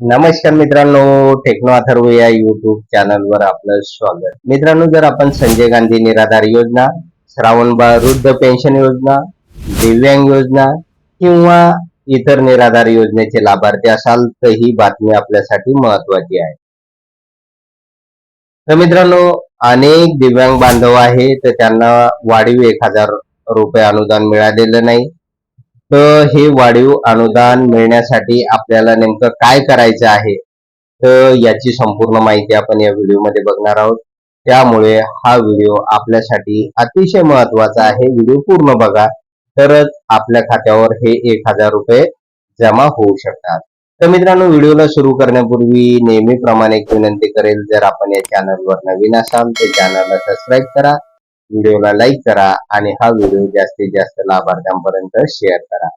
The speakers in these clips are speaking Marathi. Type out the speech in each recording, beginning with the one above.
नमस्कार मित्रांनो टेक्नो अथर्व या युट्यूब चॅनलवर आपलं स्वागत. मित्रांनो जर आपण संजय गांधी निराधार योजना श्रावणबाळ वृद्ध पेन्शन योजना दिव्यांग योजना किंवा इतर निराधार योजनेचे लाभार्थी असाल तर ही बातमी आपल्यासाठी महत्वाची आहे. तर मित्रांनो अनेक दिव्यांग बांधव आहे तर त्यांना वाढीव एक हजार रुपये अनुदान मिळालेलं नाही. तर हे वाढीव अनुदान मिळण्यासाठी आपल्याला नेमकं काय करायचं आहे तर याची संपूर्ण माहिती आपण या व्हिडिओमध्ये बघणार आहोत. त्यामुळे हा व्हिडिओ आपल्यासाठी अतिशय महत्त्वाचा आहे. व्हिडिओ पूर्ण बघा तरच आपल्या खात्यावर हे एक हजार रुपये जमा होऊ शकतात. तर मित्रांनो व्हिडिओला सुरू करण्यापूर्वी नेहमीप्रमाणे एक विनंती करेल जर आपण या चॅनलवर नवीन असाल तर चॅनलला सबस्क्राईब करा. व्हिडिओला लाईक करा आणि हा व्हिडिओ जास्तीत जास्त लाभार्थ्यांपर्यंत शेअर करा.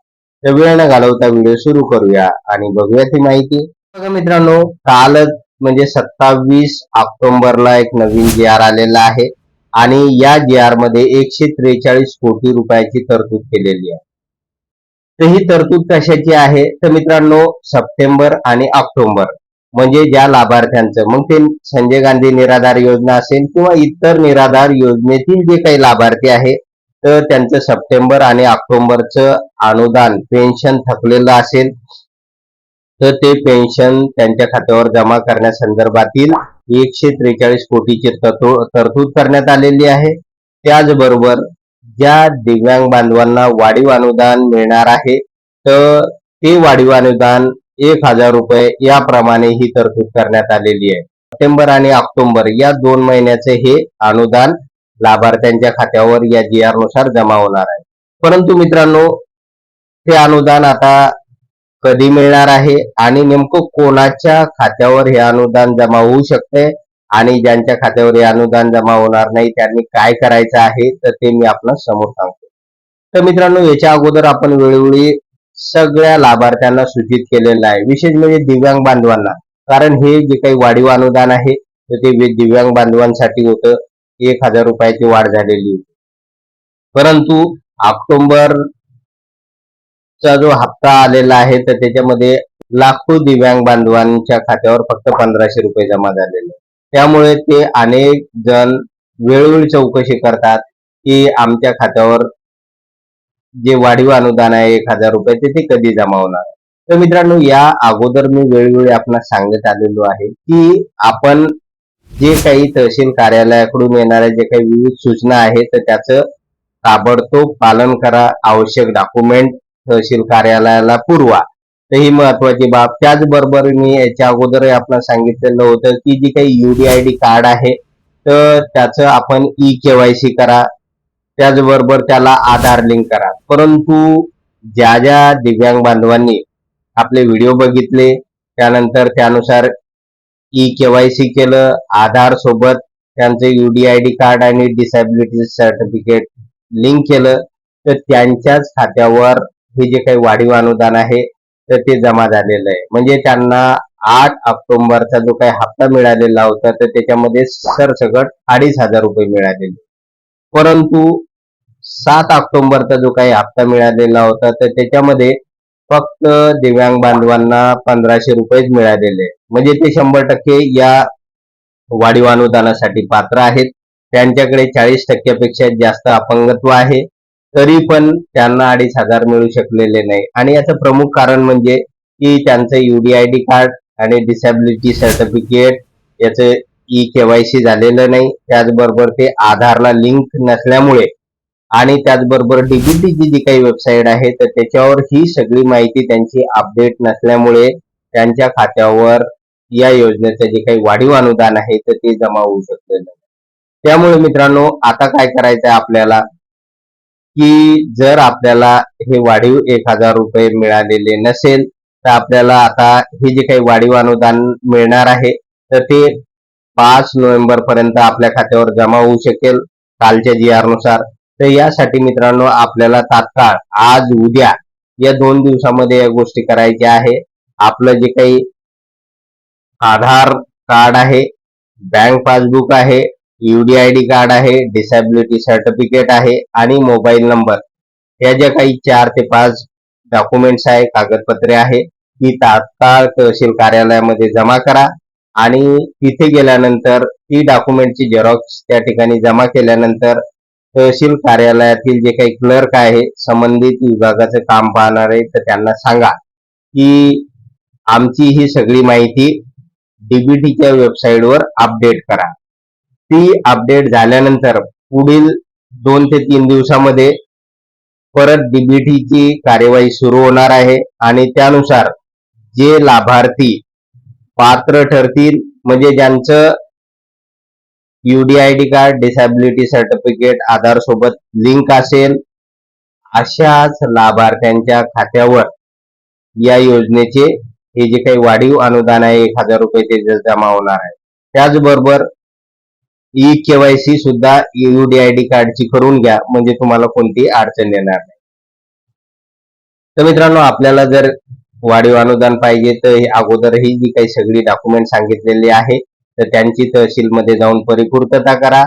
तर वेळ न घालवता व्हिडिओ सुरू करूया आणि बघूया ती माहिती. बघा मित्रांनो कालच म्हणजे सत्तावीस ऑक्टोबरला एक नवीन जी आर आलेला आहे आणि या जी आरमध्ये एकशे त्रेचाळीस कोटी रुपयाची तरतूद केलेली आहे. तर ही तरतूद कशाची आहे? तर मित्रांनो सप्टेंबर आणि ऑक्टोबर. म्हणजे ज्या लाभार्थ्यांचं. मग ते संजय गांधी निराधार योजना असेल किंवा इतर निराधार योजनेतील जे काही लाभार्थी आहे तर त्यांचं सप्टेंबर आणि ऑक्टोबरचं अनुदान पेन्शन थकलेलं असेल तर ते पेन्शन त्यांच्या खात्यावर जमा करण्यासंदर्भातील एकशे त्रेचाळीस कोटीची तरतू- तरतूद करण्यात आलेली आहे. त्याचबरोबर ज्या दिव्यांग बांधवांना वाढीव अनुदान मिळणार आहे तर ते वाढीव अनुदान एक हजार रुपये याप्रमाणे ही तरतूद करण्यात आलेली आहे. सप्टेंबर आणि ऑक्टोबर या दोन महिन्याचे हे अनुदान लाभार्थ्यांच्या खात्यावर या जी आरनुसार जमा होणार आहे. परंतु मित्रांनो हे अनुदान आता कधी मिळणार आहे आणि नेमकं कोणाच्या खात्यावर हे अनुदान जमा होऊ शकते आणि ज्यांच्या खात्यावर हे अनुदान जमा होणार नाही त्यांनी काय करायचं आहे तर ते मी आपल्यासमोर सांगतो. तर मित्रांनो याच्या अगोदर आपण वेळोवेळी सगळ्या लाभार्थ्यांना सूचित केलेलं आहे. विशेष म्हणजे दिव्यांग बांधवांना. कारण हे जे काही वाढीव अनुदान आहे तर ते दिव्यांग बांधवांसाठी होतं. एक हजार रुपयाची वाढ झालेली होती. परंतु ऑक्टोबर चा जो हप्ता आलेला आहे तर त्याच्यामध्ये लाखो दिव्यांग बांधवांच्या खात्यावर फक्त पंधराशे रुपये जमा झालेले. त्यामुळे ते अनेक जण वेळोवेळी चौकशी करतात की आमच्या खात्यावर जे वाढीव अनुदान आहे एक हजार रुपयाचे ते कधी जमा होणार तर मित्रांनो या अगोदर मी वेळोवेळी आपण सांगत आलेलो आहे की आपण जे काही तहसील कार्यालयाकडून येणाऱ्या जे काही विविध सूचना आहेत तर त्याचं ताबडतोब पालन करा आवश्यक डॉक्युमेंट तहसील कार्यालयाला पुरवा. तर ही महत्वाची बाब. त्याचबरोबर मी याच्या अगोदर आपण सांगितलेलं होतं की जी काही युडीआयडी कार्ड आहे तर त्याचं आपण ई केवायसी करा. त्याचबरोबर त्याला आधार लिंक करा. परंतु ज्या ज्या दिव्यांग बांधवांनी आपले व्हिडिओ बघितले त्यानंतर त्यानुसार ई केवायसी केलं आधार सोबत त्यांचं युडीआयडी कार्ड आणि डिसॅबिलिटी सर्टिफिकेट लिंक केलं तर त्यांच्याच खात्यावर हे जे काही वाढीव अनुदान आहे तर ते जमा झालेलं आहे. म्हणजे त्यांना आठ ऑक्टोबरचा जो काही हप्ता मिळालेला होता तर त्याच्यामध्ये सरसकट अडीच हजार रुपये मिळालेले. परंतु सात ऑक्टोबरचा जो काही हप्ता मिळालेला होता तर त्याच्यामध्ये फक्त दिव्यांग बांधवांना पंधराशे रुपयेच मिळालेले. म्हणजे ते शंभर टक्के या वाढीव अनुदानासाठी पात्र आहेत. त्यांच्याकडे चाळीस टक्क्यापेक्षा जास्त अपंगत्व आहे. तरी पण त्यांना अडीच हजार मिळू शकलेले नाही. आणि याचं प्रमुख कारण म्हणजे की त्यांचं युडीआयडी कार्ड आणि डिसॅबिलिटी सर्टिफिकेट याचं ई केवायसी झालेलं नाही. त्याचबरोबर ते आधारला लिंक नसल्यामुळे आणि त्याचबरोबर डीबीटीची जी काही वेबसाईट आहे तर त्याच्यावर ही सगळी माहिती त्यांची अपडेट नसल्यामुळे त्यांच्या खात्यावर या योजनेचं जे काही वाढीव अनुदान आहे तर ते जमा होऊ शकलेलं त्यामुळे मित्रांनो आता काय करायचं आहे आपल्याला? की जर आपल्याला हे वाढीव एक हजार रुपये मिळालेले नसेल तर आपल्याला आता हे जे काही वाढीव अनुदान मिळणार आहे तर ते पाच नोव्हेंबर पर्यंत आपल्या खात्यावर जमा होऊ शकेल कालच्या जी आरनुसार. तर यासाठी मित्रांनो आपल्याला तात्काळ आज उद्या या दोन दिवसामध्ये या गोष्टी करायच्या आहे. आपलं जे काही आधार कार्ड आहे बँक पासबुक आहे युडीआयडी कार्ड आहे डिसॅबिलिटी सर्टिफिकेट आहे आणि मोबाईल नंबर. या ज्या काही चार ते पाच डॉक्युमेंट्स आहे कागदपत्रे आहे ती तात्काळ तहसील कार्यालयामध्ये जमा करा आणि तिथे गेल्यानंतर ती डॉक्युमेंटची झेरॉक्स त्या ठिकाणी जमा केल्यानंतर तहसील कार्यालयातील जे काही क्लर्क आहे संबंधित विभागाचं काम पाहणारे तर त्यांना सांगा की आमची ही सगळी माहिती डीबीटीच्या वेबसाईटवर अपडेट करा. ती अपडेट झाल्यानंतर पुढील दोन ते तीन दिवसामध्ये परत डीबीटीची कार्यवाही सुरू होणार आहे आणि त्यानुसार जे लाभार्थी पात्र ठरतील म्हणजे ज्यांचं UDID card disability certificate Aadhaar सोबत लिंक असेल अशाच लाभार्थ्यांच्या खात्यावर या योजनेचे हे जे काही वाढीव अनुदान आहे एक हजार रुपये ते जमा होणार आहे. त्याचबरोबर ई केवायसी सुद्धा युडीआयडी कार्डची करून घ्या म्हणजे तुम्हाला कोणतीही अडचण येणार नाही. तर मित्रांनो आपल्याला जर वाढीव अनुदान पाहिजे तर हे अगोदर ही जी काही सगळी डॉक्युमेंट सांगितलेली आहे तर त्यांची तहसीलमध्ये जाऊन परिपूर्तता करा.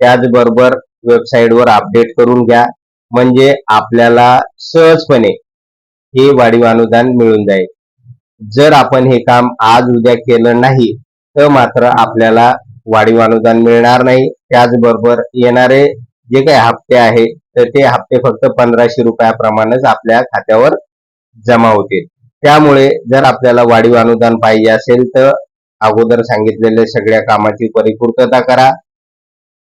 त्याचबरोबर वेबसाईटवर अपडेट करून घ्या. म्हणजे आपल्याला सहजपणे हे वाढीव अनुदान मिळून जाईल. जर आपण हे काम आज उद्या केलं नाही तर मात्र आपल्याला वाढीव अनुदान मिळणार नाही. त्याचबरोबर येणारे जे काही हप्ते आहे तर ते हप्ते फक्त पंधराशे रुपयाप्रमाणेच आपल्या खात्यावर जमा होतील. त्यामुळे जर आपल्याला वाढीव अनुदान पाहिजे असेल तर अगोदर सांगितलेल्या सगळ्या कामाची परिपूर्तता करा.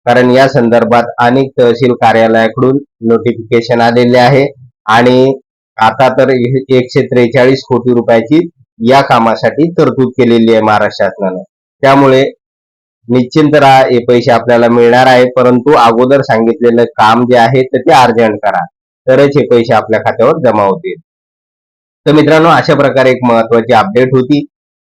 कारण या संदर्भात अनेक तहसील कार्यालयाकडून नोटिफिकेशन आलेले आहे. आणि आता तर एकशे त्रेचाळीस कोटी रुपयाची या कामासाठी तरतूद केलेली आहे महाराष्ट्र शासनानं त्यामुळे निश्चिंत राहा हे पैसे आपल्याला मिळणार आहे परंतु अगोदर सांगितलेलं काम जे आहे तर ते अर्जंट करा. तरच हे पैसे आपल्या खात्यावर जमा होतील. तर मित्रांनो अशा प्रकारे एक महत्वाची अपडेट होती.